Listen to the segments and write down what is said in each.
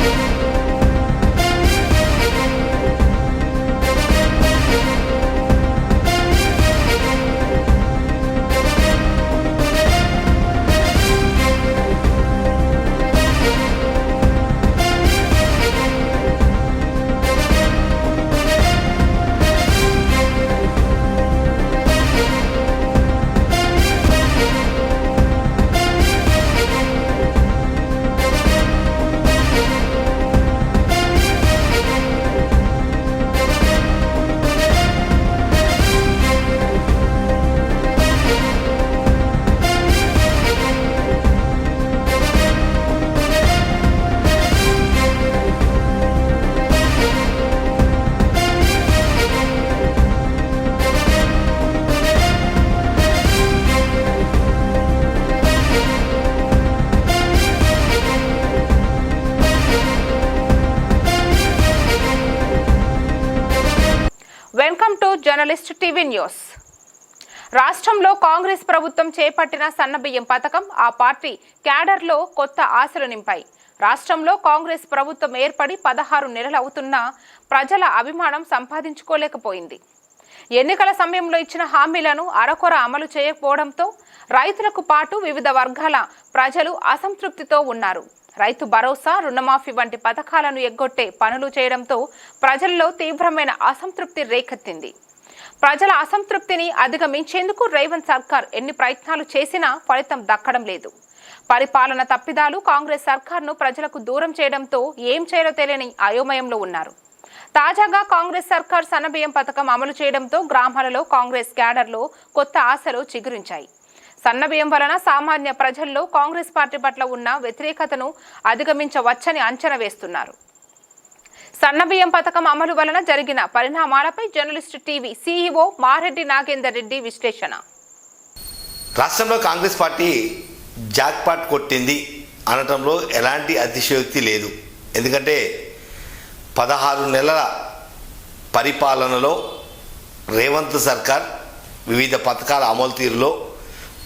Музика journalist TV news. రాష్ట్రంలో కాంగ్రెస్ ప్రభుత్వం చేపట్టిన సన్నబియ్యం పథకం ఆ పార్టీ క్యాడర్లో కొత్త ఆశలు నింపాయి. రాష్ట్రంలో కాంగ్రెస్ ప్రభుత్వం ఏర్పడి పదహారు నెలలవుతున్నా ప్రజల అభిమానం సంపాదించుకోలేకపోయింది. ఎన్నికల సమయంలో ఇచ్చిన హామీలను అరకొర అమలు చేయకపోవడంతో రైతులకు పాటు వివిధ వర్గాల ప్రజలు అసంతృప్తితో ఉన్నారు. రైతు భరోసా రుణమాఫీ వంటి పథకాలను ఎగ్గొట్టే పనులు చేయడంతో ప్రజల్లో తీవ్రమైన అసంతృప్తి రేకెత్తింది. ప్రజల అసంతృప్తిని అధిగమించేందుకు రేవంత్ సర్కార్ ఎన్ని ప్రయత్నాలు చేసినా ఫలితం దక్కడం లేదు. పరిపాలన తప్పిదాలు కాంగ్రెస్ సర్కార్ను ప్రజలకు దూరం చేయడంతో ఏం చేయాలో తెలియని అయోమయంలో ఉన్నారు. తాజాగా కాంగ్రెస్ సర్కార్ సన్నబియ్యం పథకం అమలు చేయడంతో గ్రామాలలో కాంగ్రెస్ క్యాడర్లో కొత్త ఆశలు చిగురించాయి. సన్నబియ్యం వలన సామాన్య ప్రజల్లో కాంగ్రెస్ పార్టీ పట్ల ఉన్న వ్యతిరేకతను అధిగమించవచ్చని అంచనా వేస్తున్నారు. సన్నబియ్యం పథకం అమలు వలన జరిగిన పరిణామాలపై journalist TV CEO Mareddy Nagender Reddy విశ్లేషణ. రాష్ట్రంలో కాంగ్రెస్ పార్టీ జాక్పాట్ కొట్టింది అనటంలో ఎలాంటి అతిశయోక్తి లేదు. ఎందుకంటే పదహారు నెలల పరిపాలనలో రేవంత్ సర్కార్ వివిధ పథకాల అమలు తీరులో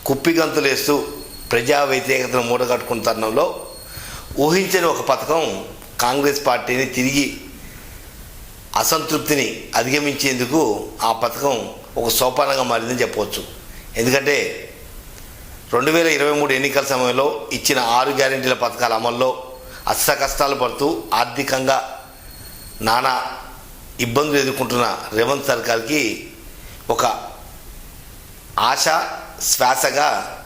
కుప్పిగంతులేస్తూ ప్రజా వ్యతిరేకతను మూటగట్టుకున్న తరుణంలో ఊహించని ఒక పథకం కాంగ్రెస్ పార్టీని తిరిగి అసంతృప్తిని అధిగమించేందుకు ఆ పథకం ఒక సోపానంగా మారిందని చెప్పవచ్చు. ఎందుకంటే రెండు వేల ఇరవై మూడు ఎన్నికల సమయంలో ఇచ్చిన ఆరు గ్యారెంటీల పథకాల అమల్లో అస్త కష్టాలు పడుతూ ఆర్థికంగా నానా ఇబ్బందులు ఎదుర్కొంటున్న రేవంత్ సర్కార్కి ఒక ఆశ శ్వాసగా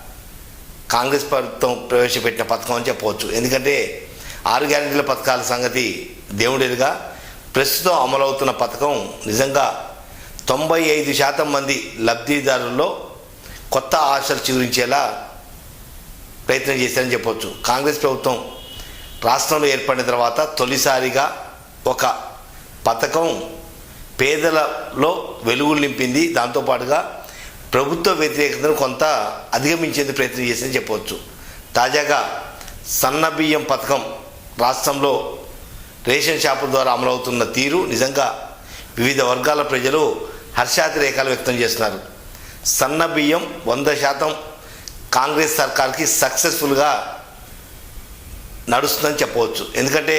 కాంగ్రెస్ ప్రభుత్వం ప్రవేశపెట్టిన పథకం అని చెప్పవచ్చు. ఎందుకంటే ఆరు గ్యారెంటీల పథకాల సంగతి దేవుడేరుగా ప్రస్తుతం అమలవుతున్న పథకం నిజంగా తొంభై ఐదు శాతం మంది లబ్ధిదారుల్లో కొత్త ఆశలు చిగురించేలా ప్రయత్నం చేశారని చెప్పవచ్చు కాంగ్రెస్ ప్రభుత్వం రాష్ట్రంలో ఏర్పడిన తర్వాత తొలిసారిగా ఒక పథకం పేదలలో వెలుగులు నింపింది. దాంతోపాటుగా ప్రభుత్వ వ్యతిరేకతను కొంత అధిగమించేందుకు ప్రయత్నం చేసిందని చెప్పవచ్చు తాజాగా సన్న బియ్యం పథకం రాష్ట్రంలో రేషన్ షాపుల ద్వారా అమలవుతున్న తీరు నిజంగా వివిధ వర్గాల ప్రజలు హర్షాతిరేకాలు వ్యక్తం చేస్తున్నారు. సన్న బియ్యం వంద శాతం కాంగ్రెస్ సర్కార్కి సక్సెస్ఫుల్గా నడుస్తుందని చెప్పవచ్చు. ఎందుకంటే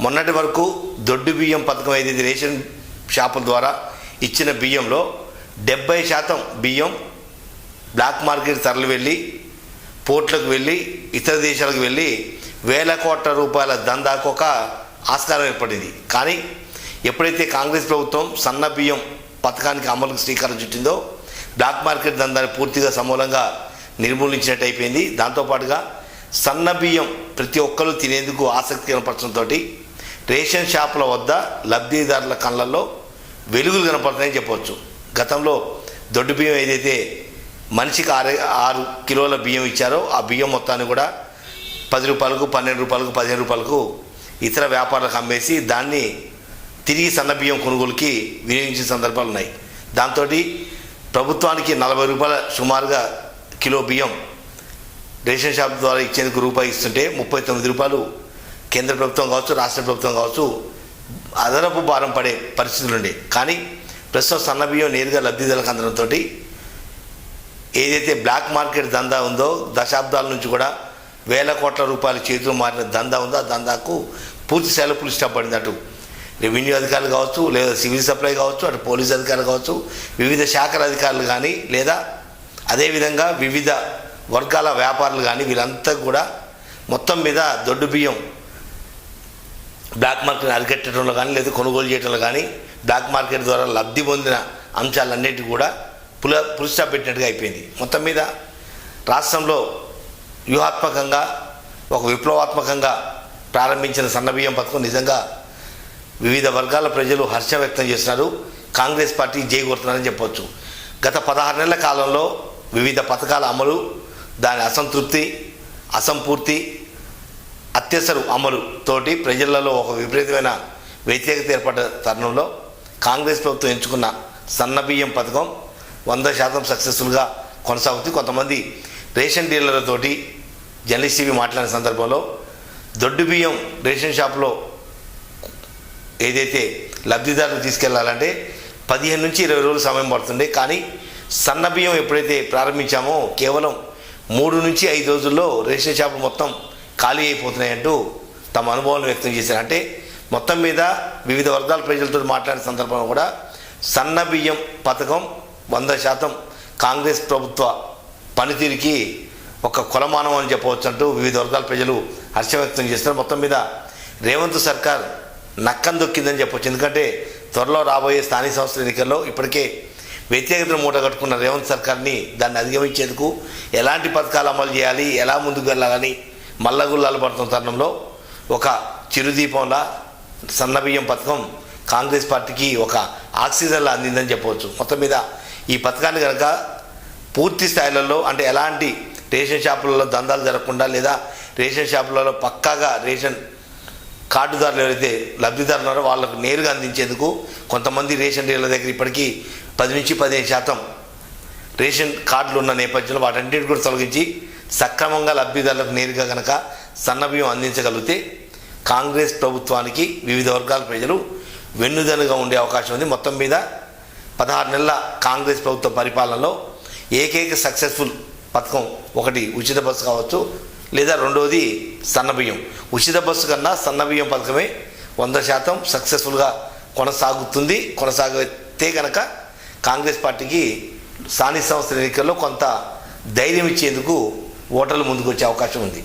మొన్నటి వరకు దొడ్డు బియ్యం పథకం ఏదైతే రేషన్ షాపుల ద్వారా ఇచ్చిన బియ్యంలో డెబ్బై శాతం బియ్యం బ్లాక్ మార్కెట్ తరలి వెళ్ళి పోర్ట్లకు వెళ్ళి ఇతర దేశాలకు వెళ్ళి వేల కోట్ల రూపాయల దందాకు ఒక ఆస్కారం ఏర్పడింది. కానీ ఎప్పుడైతే కాంగ్రెస్ ప్రభుత్వం సన్న బియ్యం పథకానికి అమలుకు శ్రీకారం చుట్టిందో బ్లాక్ మార్కెట్ దందాన్ని పూర్తిగా సమూలంగా నిర్మూలించినట్టు అయిపోయింది. దాంతోపాటుగా సన్న బియ్యం ప్రతి ఒక్కరూ తినేందుకు ఆసక్తి కనపరచడంతో రేషన్ షాపుల వద్ద లబ్ధిదారుల కళ్ళల్లో వెలుగులు కనపడుతున్నాయని చెప్పవచ్చు. గతంలో దొడ్డు బియ్యం ఏదైతే మనిషికి ఆరు ఆరు కిలోల బియ్యం ఇచ్చారో ఆ బియ్యం మొత్తాన్ని కూడా పది రూపాయలకు పన్నెండు రూపాయలకు పదిహేను రూపాయలకు ఇతర వ్యాపారులకు అమ్మేసి దాన్ని తిరిగి సన్న బియ్యం కొనుగోలుకి వినియోగించిన సందర్భాలు ఉన్నాయి. దాంతో ప్రభుత్వానికి నలభై రూపాయల సుమారుగా కిలో బియ్యం రేషన్ షాప్ ద్వారా ఇచ్చేందుకు రూపాయి ఇస్తుంటే ముప్పై తొమ్మిది రూపాయలు కేంద్ర ప్రభుత్వం కావచ్చు రాష్ట్ర ప్రభుత్వం కావచ్చు అదనపు భారం పడే పరిస్థితులు ఉండే కానీ ప్రస్తుతం సన్న బియ్యం నేరుగా లబ్ధిదారులకు అందడంతో ఏదైతే బ్లాక్ మార్కెట్ దందా ఉందో దశాబ్దాల నుంచి కూడా వేల కోట్ల రూపాయల చేతులు మారిన దందా ఉందో? ఆ దందాకు పూర్తి సెలపులు ఇష్టపడింది అటు రెవెన్యూ అధికారులు కావచ్చు లేదా సివిల్ సప్లై కావచ్చు అటు పోలీస్ అధికారులు కావచ్చు వివిధ శాఖల అధికారులు కానీ లేదా అదేవిధంగా వివిధ వర్గాల వ్యాపారులు కానీ వీళ్ళంతా కూడా మొత్తం మీద దొడ్డు బియ్యం బ్లాక్ మార్కెట్ అరికెట్టడంలో కానీ లేదా కొనుగోలు చేయడంలో కానీ బ్లాక్ మార్కెట్ ద్వారా లబ్ధి పొందిన అంశాలన్నిటి కూడా పుల పురుష పెట్టినట్టుగా అయిపోయింది. మొత్తం మీద రాష్ట్రంలో వ్యూహాత్మకంగా ఒక విప్లవాత్మకంగా ప్రారంభించిన సన్నబియ్యం పథకం నిజంగా వివిధ వర్గాల ప్రజలు హర్ష వ్యక్తం చేస్తున్నారు. కాంగ్రెస్ పార్టీ జై చెప్పవచ్చు గత పదహారు నెలల కాలంలో వివిధ పథకాల అమలు దాని అసంతృప్తి అసంపూర్తి అత్యవసర అమలు తోటి ప్రజలలో ఒక విపరీతమైన వ్యతిరేకత ఏర్పడ్డ తరుణంలో కాంగ్రెస్ ప్రభుత్వం ఎంచుకున్న సన్నబియ్యం పథకం వంద శాతం సక్సెస్ఫుల్గా కొనసాగుతూ కొంతమంది రేషన్ డీలర్లతోటి జర్నలిస్ట్ టీవీ మాట్లాడిన సందర్భంలో దొడ్డు బియ్యం రేషన్ షాప్లో ఏదైతే లబ్ధిదారులు తీసుకెళ్ళాలంటే పదిహేను నుంచి ఇరవై రోజులు సమయం పడుతుండే. కానీ సన్న బియ్యం ఎప్పుడైతే ప్రారంభించామో కేవలం మూడు నుంచి ఐదు రోజుల్లో రేషన్ షాపులు మొత్తం ఖాళీ అయిపోతున్నాయంటూ తమ అనుభవాలను వ్యక్తం చేశారు. అంటే మొత్తం మీద వివిధ వర్గాల ప్రజలతో మాట్లాడిన సందర్భంలో కూడా సన్న బియ్యం పథకం వంద శాతం కాంగ్రెస్ ప్రభుత్వ పనితీరుకి ఒక కొలమానం అని చెప్పవచ్చు అంటూ వివిధ వర్గాల ప్రజలు హర్షం వ్యక్తం చేస్తున్నారు. మొత్తం మీద రేవంత్ సర్కార్ నక్కం దొక్కిందని చెప్పొచ్చు. ఎందుకంటే త్వరలో రాబోయే స్థానిక సంస్థల ఎన్నికల్లో ఇప్పటికే వ్యతిరేకతను మూట కట్టుకున్న రేవంత్ సర్కార్ని దాన్ని అధిగమించేందుకు ఎలాంటి పథకాలు అమలు చేయాలి ఎలా ముందుకు వెళ్ళాలని మల్లగుల్లాలు పడుతున్న తరుణంలో ఒక చిరుదీపంలా సన్నబియ్యం పథకం కాంగ్రెస్ పార్టీకి ఒక ఆక్సిజన్లా అందిందని చెప్పవచ్చు. మొత్తం మీద ఈ పథకాన్ని కనుక పూర్తి స్థాయిలలో అంటే ఎలాంటి రేషన్ షాపులలో దందాలు జరగకుండా లేదా రేషన్ షాపులలో పక్కాగా రేషన్ కార్డుదారులు ఎవరైతే లబ్ధిదారులు ఉన్నారో వాళ్ళకు నేరుగా అందించేందుకు కొంతమంది రేషన్ డీలర్ల దగ్గర ఇప్పటికీ పది నుంచి పదిహేను శాతం రేషన్ కార్డులు ఉన్న నేపథ్యంలో వాటన్నిటిని కూడా తొలగించి సక్రమంగా లబ్ధిదారులకు నేరుగా కనుక సన్నబియ్యం అందించగలిగితే కాంగ్రెస్ ప్రభుత్వానికి వివిధ వర్గాల ప్రజలు వెన్నుదనుగా ఉండే అవకాశం ఉంది. మొత్తం మీద పదహారు నెలల కాంగ్రెస్ ప్రభుత్వ పరిపాలనలో ఏకైక సక్సెస్ఫుల్ పథకం ఒకటి ఉచిత బస్సు కావచ్చు లేదా రెండవది సన్నబియ్యం ఉచిత బస్సు కన్నా సన్నబియ్యం పథకమే వంద శాతం సక్సెస్ఫుల్గా కొనసాగుతుంది. కొనసాగితే కనుక కాంగ్రెస్ పార్టీకి స్థానిక సంస్థల ఎన్నికల్లో కొంత ధైర్యం ఇచ్చేందుకు ఓటర్లు ముందుకు వచ్చే అవకాశం ఉంది.